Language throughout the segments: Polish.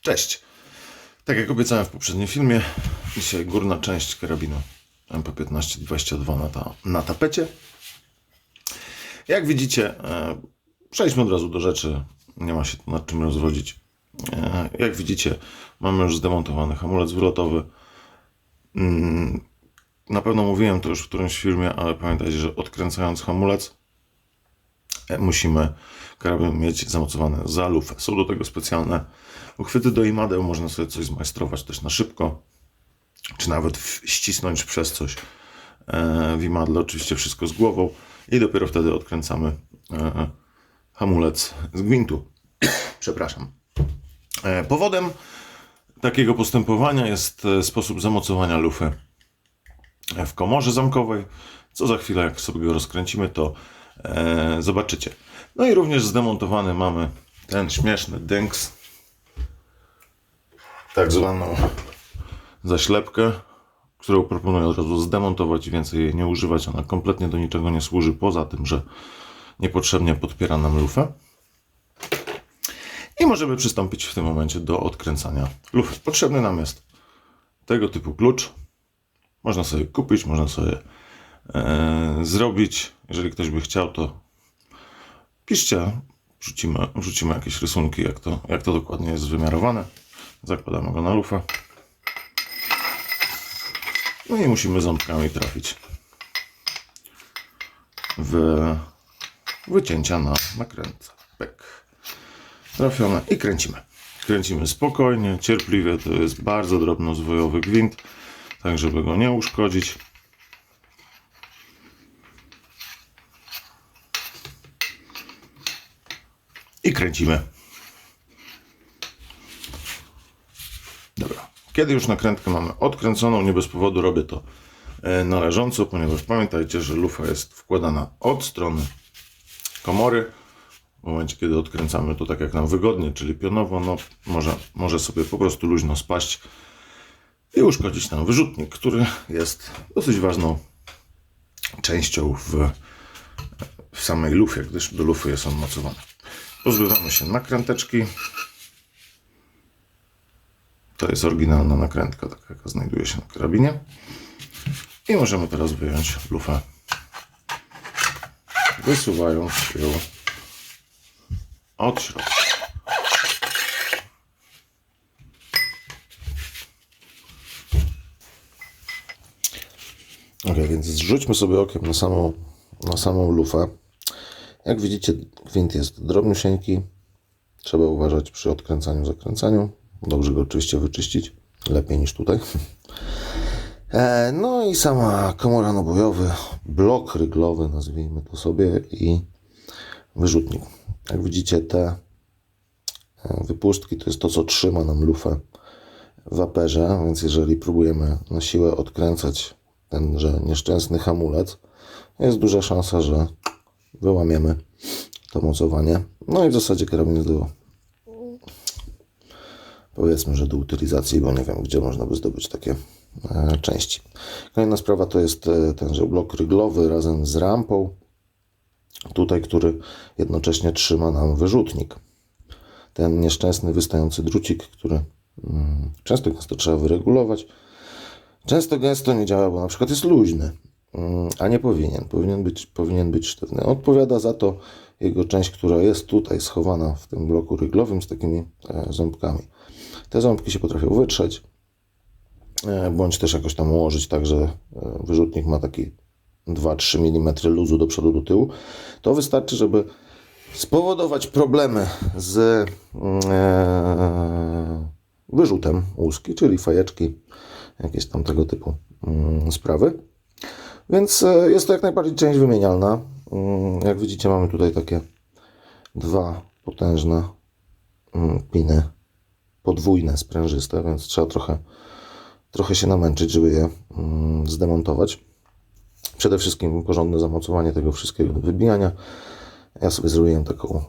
Cześć! Tak jak obiecałem w poprzednim filmie, dzisiaj górna część karabinu MP15-22 na, ta, na tapecie. Jak widzicie, e, przejdźmy od razu do rzeczy, nie ma się tu nad czym rozwodzić. E, jak widzicie, mamy już zdemontowany hamulec zwrotowy. Mm, Na pewno mówiłem to już w którymś filmie, ale pamiętajcie, że odkręcając hamulec, e, musimy karabin mieć zamocowany za lufę. Są do tego specjalne uchwyty do imadeł, można sobie coś zmajstrować też na szybko, czy nawet ścisnąć przez coś e, w imadle, oczywiście wszystko z głową i dopiero wtedy odkręcamy e, hamulec z gwintu. Przepraszam. E, Powodem takiego postępowania jest sposób zamocowania lufy w komorze zamkowej, co za chwilę, jak sobie go rozkręcimy, to zobaczycie. No i również zdemontowany mamy ten śmieszny dynks, tak zwaną zaślepkę, którą proponuję od razu zdemontować i więcej jej nie używać. Ona kompletnie do niczego nie służy, poza tym, że niepotrzebnie podpiera nam lufę. I możemy przystąpić w tym momencie do odkręcania lufy. Potrzebny nam jest tego typu klucz. Można sobie kupić, można sobie e, zrobić. Jeżeli ktoś by chciał, to piszcie, wrzucimy, wrzucimy jakieś rysunki, jak to, jak to dokładnie jest wymiarowane. Zakładamy go na lufę. No i musimy ząbkami trafić w wycięcia na nakrętce. Pek. Trafione i kręcimy. Kręcimy spokojnie, cierpliwie. To jest bardzo drobnozwojowy gwint, tak żeby go nie uszkodzić. I kręcimy. Kiedy już nakrętkę mamy odkręconą, nie bez powodu robię to e, należąco, ponieważ pamiętajcie, że lufa jest wkładana od strony komory. W momencie, kiedy odkręcamy to tak jak nam wygodnie, czyli pionowo, no może, może sobie po prostu luźno spaść i uszkodzić nam wyrzutnik, który jest dosyć ważną częścią w, w samej lufie, gdyż do lufy jest on mocowany. Pozbywamy się nakręteczki. To jest oryginalna nakrętka, taka jaka znajduje się na karabinie. I możemy teraz wyjąć lufę, wysuwając ją od środka. Ok, więc zrzućmy sobie okiem na samą, na samą lufę. Jak widzicie, gwint jest drobniusieńki. Trzeba uważać przy odkręcaniu, zakręcaniu. Dobrze go oczywiście wyczyścić. Lepiej niż tutaj. E, No i sama komora nabojowy, blok ryglowy, nazwijmy to sobie, i wyrzutnik. Jak widzicie, te e, wypustki to jest to, co trzyma nam lufę w aperze, więc jeżeli próbujemy na siłę odkręcać tenże nieszczęsny hamulec, jest duża szansa, że wyłamiemy to mocowanie. No i w zasadzie karabin do powiedzmy, że do utylizacji, bo nie wiem, gdzie można by zdobyć takie e, części. Kolejna sprawa to jest e, tenże blok ryglowy razem z rampą, tutaj, który jednocześnie trzyma nam wyrzutnik. Ten nieszczęsny wystający drucik, który mm, często gęsto trzeba wyregulować. Często gęsto nie działa, bo na przykład jest luźny, mm, a nie powinien. Powinien być, powinien być sztywny. Odpowiada za to jego część, która jest tutaj schowana w tym bloku ryglowym z takimi e, ząbkami. Te ząbki się potrafią wytrzeć, e, bądź też jakoś tam ułożyć tak, że e, wyrzutnik ma taki 2-3 mm luzu do przodu, do tyłu. To wystarczy, żeby spowodować problemy z mm, e, wyrzutem łuski, czyli fajeczki, jakieś tam tego typu mm, sprawy. Więc jest to jak najbardziej część wymienialna. Mm, Jak widzicie, mamy tutaj takie dwa potężne piny podwójne, sprężyste, więc trzeba trochę, trochę się namęczyć, żeby je mm, zdemontować. Przede wszystkim porządne zamocowanie tego wszystkiego do wybijania. Ja sobie zrobiłem taką, mm,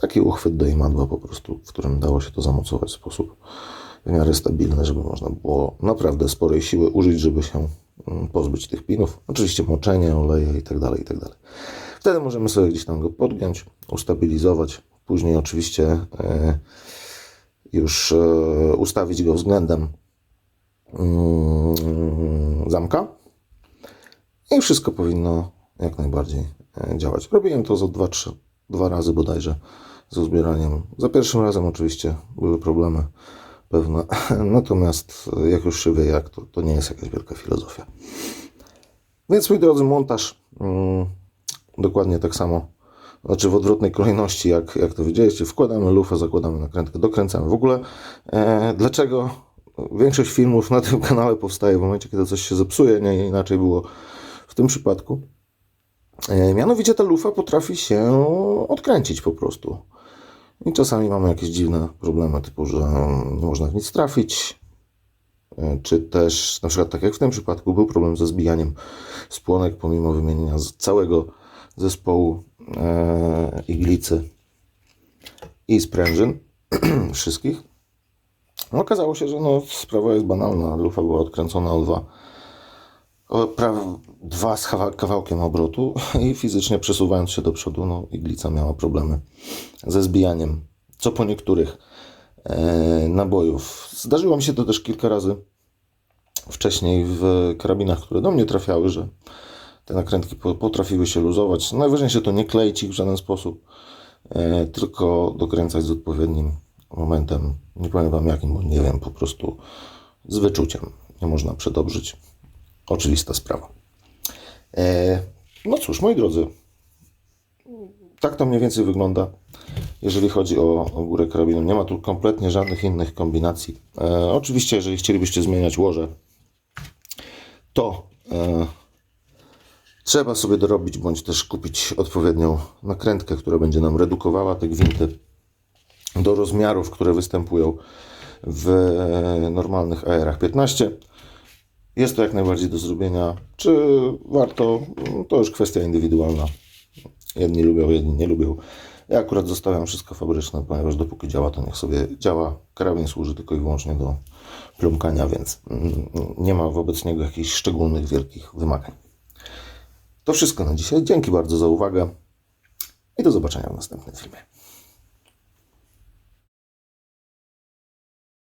taki uchwyt do imadła po prostu, w którym dało się to zamocować w sposób w miarę stabilny, żeby można było naprawdę sporej siły użyć, żeby się mm, pozbyć tych pinów. Oczywiście moczenie, oleje i tak dalej, i tak dalej. Wtedy możemy sobie gdzieś tam go podgiąć, ustabilizować. Później oczywiście e, już e, ustawić go względem mm, zamka i wszystko powinno jak najbardziej e, działać. Robiłem to za dwa, trzy, dwa razy bodajże z uzbieraniem. Za pierwszym razem oczywiście były problemy pewne, natomiast e, jak już się wie jak, to, to nie jest jakaś wielka filozofia. Więc moi drodzy, montaż mm, dokładnie tak samo, znaczy w odwrotnej kolejności, jak, jak to widzieliście. Wkładamy lufę, zakładamy nakrętkę, dokręcamy. W ogóle e, dlaczego większość filmów na tym kanale powstaje w momencie, kiedy coś się zepsuje, nie inaczej było w tym przypadku. E, mianowicie ta lufa potrafi się odkręcić po prostu. I czasami mamy jakieś dziwne problemy, typu, że nie można w nic trafić, E, czy też na przykład tak jak w tym przypadku był problem ze zbijaniem spłonek pomimo wymienienia całego zespołu iglicy i sprężyn wszystkich. No, okazało się, że no, sprawa jest banalna. Lufa była odkręcona o dwa, o dwa z kawa- kawałkiem obrotu i fizycznie przesuwając się do przodu, no, iglica miała problemy ze zbijaniem. Co po niektórych e, nabojów. Zdarzyło mi się to też kilka razy wcześniej w karabinach, które do mnie trafiały, że te nakrętki po- potrafiły się luzować. Najważniejsze to nie kleić ich w żaden sposób, e, tylko dokręcać z odpowiednim momentem. Nie Wam jakim, bo nie wiem, po prostu z wyczuciem. Nie można przedobrzyć. Oczywista sprawa. E, no cóż, moi drodzy, tak to mniej więcej wygląda, jeżeli chodzi o, o górę karabinu. Nie ma tu kompletnie żadnych innych kombinacji. E, oczywiście, jeżeli chcielibyście zmieniać łoże, to e, trzeba sobie dorobić, bądź też kupić odpowiednią nakrętkę, która będzie nam redukowała te gwinty do rozmiarów, które występują w e, normalnych AR-ach 15. Jest to jak najbardziej do zrobienia. Czy warto? To już kwestia indywidualna. Jedni lubią, jedni nie lubią. Ja akurat zostawiam wszystko fabryczne, ponieważ dopóki działa, to niech sobie działa. Karabin służy tylko i wyłącznie do plumkania, więc mm, nie ma wobec niego jakichś szczególnych, wielkich wymagań. To wszystko na dzisiaj. Dzięki bardzo za uwagę i do zobaczenia w następnym filmie.